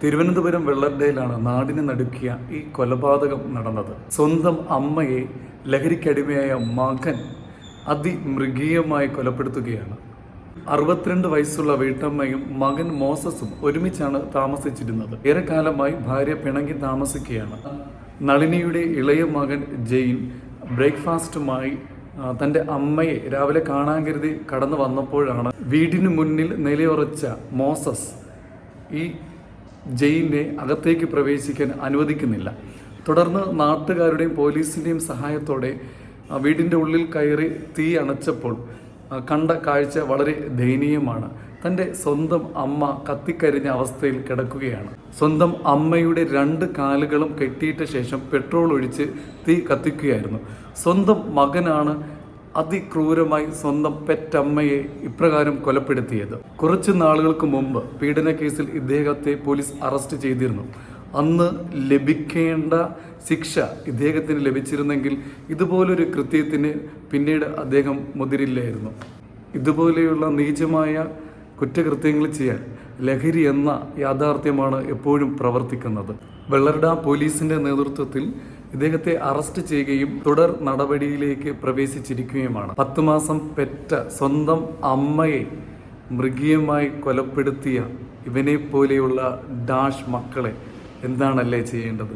തിരുവനന്തപുരം വെള്ളർഡയിലാണ് നാടിനെ നടുക്കിയ ഈ കൊലപാതകം നടന്നത്. സ്വന്തം അമ്മയെ ലഹരിക്കടിമയായ മകൻ അതിമൃഗീയമായി കൊലപ്പെടുത്തുകയാണ്. അറുപത്തിരണ്ട് വയസ്സുള്ള വീട്ടമ്മയും മകൻ മോസസും ഒരുമിച്ചാണ് താമസിച്ചിരുന്നത്. ഏറെക്കാലമായി ഭാര്യ പിണങ്ങി താമസിക്കുകയാണ്. നളിനിയുടെ ഇളയ മകൻ ജെയിൻ ബ്രേക്ക്ഫാസ്റ്റുമായി തന്റെ അമ്മയെ രാവിലെ കാണാൻ കരുതി കടന്നു വന്നപ്പോഴാണ് വീടിന് മുന്നിൽ നിലയുറച്ച മോസസ് ഈ ജയിലിനെ അകത്തേക്ക് പ്രവേശിക്കാൻ അനുവദിക്കുന്നില്ല. തുടർന്ന് നാട്ടുകാരുടെയും പോലീസിന്റെയും സഹായത്തോടെ വീടിന്റെ ഉള്ളിൽ കയറി തീ അണച്ചപ്പോൾ കണ്ട കാഴ്ച വളരെ ദയനീയമാണ്. തന്റെ സ്വന്തം അമ്മ കത്തിക്കരിഞ്ഞ അവസ്ഥയിൽ കിടക്കുകയാണ്. സ്വന്തം അമ്മയുടെ രണ്ട് കാലുകളും കെട്ടിയിട്ട ശേഷം പെട്രോൾ ഒഴിച്ച് തീ കത്തിക്കുകയായിരുന്നു. സ്വന്തം മകനാണ് അതിക്രൂരമായി സ്വന്തം പെറ്റമ്മയെ ഇപ്രകാരം കൊലപ്പെടുത്തിയത്. കുറച്ച് നാളുകൾക്ക് മുമ്പ് പീഡന കേസിൽ ഇദ്ദേഹത്തെ പോലീസ് അറസ്റ്റ് ചെയ്തിരുന്നു. അന്ന് ലഭിക്കേണ്ട ശിക്ഷ ഇദ്ദേഹത്തിന് ലഭിച്ചിരുന്നെങ്കിൽ ഇതുപോലൊരു കൃത്യത്തിന് പിന്നീട് അദ്ദേഹം മുതിരില്ലായിരുന്നു. ഇതുപോലെയുള്ള നീചമായ കുറ്റകൃത്യങ്ങൾ ചെയ്യാൻ ലഹരി എന്ന യാഥാർത്ഥ്യമാണ് എപ്പോഴും പ്രവർത്തിക്കുന്നത്. വെള്ളർഡ പോലീസിന്റെ നേതൃത്വത്തിൽ ഇദ്ദേഹത്തെ അറസ്റ്റ് ചെയ്യുകയും തുടർ നടപടിയിലേക്ക് പ്രവേശിച്ചിരിക്കുകയുമാണ്. പത്തു മാസം പെറ്റ സ്വന്തം അമ്മയെ മൃഗീയമായി കൊലപ്പെടുത്തിയ ഇവനെ പോലെയുള്ള ഡാഷ് മക്കളെ എന്താണല്ലേ ചെയ്യേണ്ടത്?